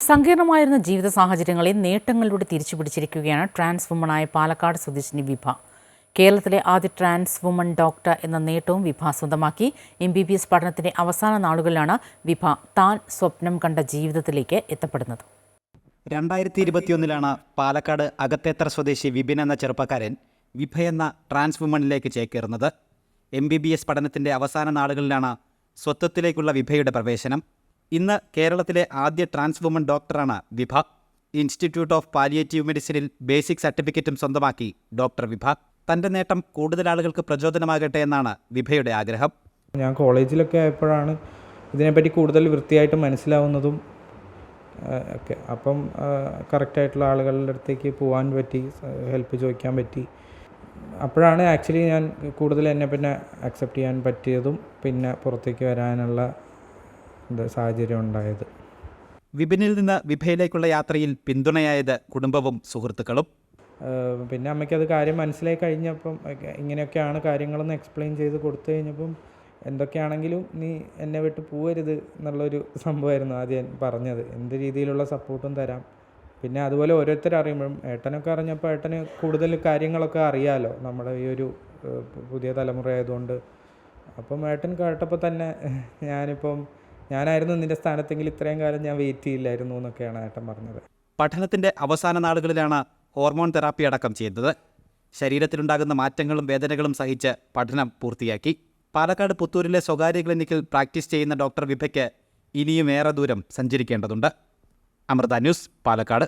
സങ്കീർണമായിരുന്ന ജീവിത സാഹചര്യങ്ങളെ നേട്ടങ്ങളിലൂടെ തിരിച്ചുപിടിച്ചിരിക്കുകയാണ് ട്രാൻസ് വുമണായ പാലക്കാട് സ്വദേശിനി വിഭ. കേരളത്തിലെ ആദ്യ ട്രാൻസ് വുമൺ ഡോക്ടർ എന്ന നേട്ടവും വിഭ സ്വന്തമാക്കി. എം ബി ബി എസ് പഠനത്തിന്റെ അവസാന നാളുകളിലാണ് വിഭ താൻ സ്വപ്നം കണ്ട ജീവിതത്തിലേക്ക് എത്തപ്പെടുന്നത്. രണ്ടായിരത്തി ഇരുപത്തിയൊന്നിലാണ് പാലക്കാട് അകത്തേത്തറ സ്വദേശി വിപിൻ എന്ന ചെറുപ്പക്കാരൻ വിഭ എന്ന ട്രാൻസ് വുമണിലേക്ക് ചേക്കേറുന്നത്. എം ബി ബി എസ് പഠനത്തിന്റെ അവസാന നാളുകളിലാണ് സ്വത്വത്തിലേക്കുള്ള വിഭയുടെ പ്രവേശനം. ഇന്ന് കേരളത്തിലെ ആദ്യ ട്രാൻസ് വുമൺ ഡോക്ടറാണ് വിഭ. ഇൻസ്റ്റിറ്റ്യൂട്ട് ഓഫ് പാലിയേറ്റീവ് മെഡിസിനിൽ ബേസിക് സർട്ടിഫിക്കറ്റും സ്വന്തമാക്കി ഡോക്ടർ വിഭ. തന്റെ നേട്ടം കൂടുതൽ ആളുകൾക്ക് പ്രചോദനമാകട്ടെ എന്നാണ് വിഭയുടെ ആഗ്രഹം. ഞാൻ കോളേജിലൊക്കെ ആയപ്പോഴാണ് ഇതിനെപ്പറ്റി കൂടുതൽ വൃത്തിയായിട്ട് മനസ്സിലാവുന്നതും ഒക്കെ. അപ്പം കറക്റ്റായിട്ടുള്ള ആളുകളുടെ അടുത്തേക്ക് പോകാൻ പറ്റി ഹെൽപ്പ് ചോദിക്കാൻ പറ്റി. അപ്പോഴാണ് ആക്ച്വലി ഞാൻ കൂടുതൽ എന്നെ പിന്നെ അക്സെപ്റ്റ് ചെയ്യാൻ പറ്റിയതും പിന്നെ പുറത്തേക്ക് വരാനുള്ള സാഹചര്യം ഉണ്ടായത്. വിപിനിൽ നിന്ന് വിഭയിലേക്കുള്ള യാത്രയിൽ പിന്തുണയായത് കുടുംബവും സുഹൃത്തുക്കളും. പിന്നെ അമ്മയ്ക്കത് കാര്യം മനസ്സിലായി കഴിഞ്ഞപ്പം ഇങ്ങനെയൊക്കെയാണ് കാര്യങ്ങളെന്ന് എക്സ്പ്ലെയിൻ ചെയ്ത് കൊടുത്തു കഴിഞ്ഞപ്പം എന്തൊക്കെയാണെങ്കിലും നീ എന്നെ വിട്ട് പോവരുത് എന്നുള്ളൊരു സംഭവമായിരുന്നു ആദ്യം പറഞ്ഞത്. എന്ത് രീതിയിലുള്ള സപ്പോർട്ടും തരാം. പിന്നെ അതുപോലെ ഓരോരുത്തർ അറിയുമ്പോഴും ഏട്ടനൊക്കെ അറിഞ്ഞപ്പോൾ ഏട്ടന് കൂടുതൽ കാര്യങ്ങളൊക്കെ അറിയാലോ നമ്മുടെ ഈ ഒരു പുതിയ തലമുറ ആയതുകൊണ്ട് അപ്പം ഏട്ടൻ കേട്ടപ്പോൾ തന്നെ ഞാനിപ്പം ഞാനായിരുന്നു നിന്റെ സ്ഥാനത്തെങ്കിൽ ഇത്രയും കാലം ഞാൻ വെയിറ്റ് ചെയ്യില്ലായിരുന്നു എന്നൊക്കെയാണ് ഏട്ടൻ പറഞ്ഞത്. പഠനത്തിന്റെ അവസാന നാളുകളിലാണ് ഹോർമോൺ തെറാപ്പി അടക്കം ചെയ്യുന്നത്. ശരീരത്തിലുണ്ടാകുന്ന മാറ്റങ്ങളും വേദനകളും സഹിച്ച് പഠനം പൂർത്തിയാക്കി. പാലക്കാട് പുത്തൂരിലെ സ്വകാര്യ ക്ലിനിക്കിൽ പ്രാക്ടീസ് ചെയ്യുന്ന ഡോക്ടർ വിഭയ്ക്ക് ഇനിയും ഏറെ ദൂരം സഞ്ചരിക്കേണ്ടതുണ്ട്. അമൃത ന്യൂസ് പാലക്കാട്.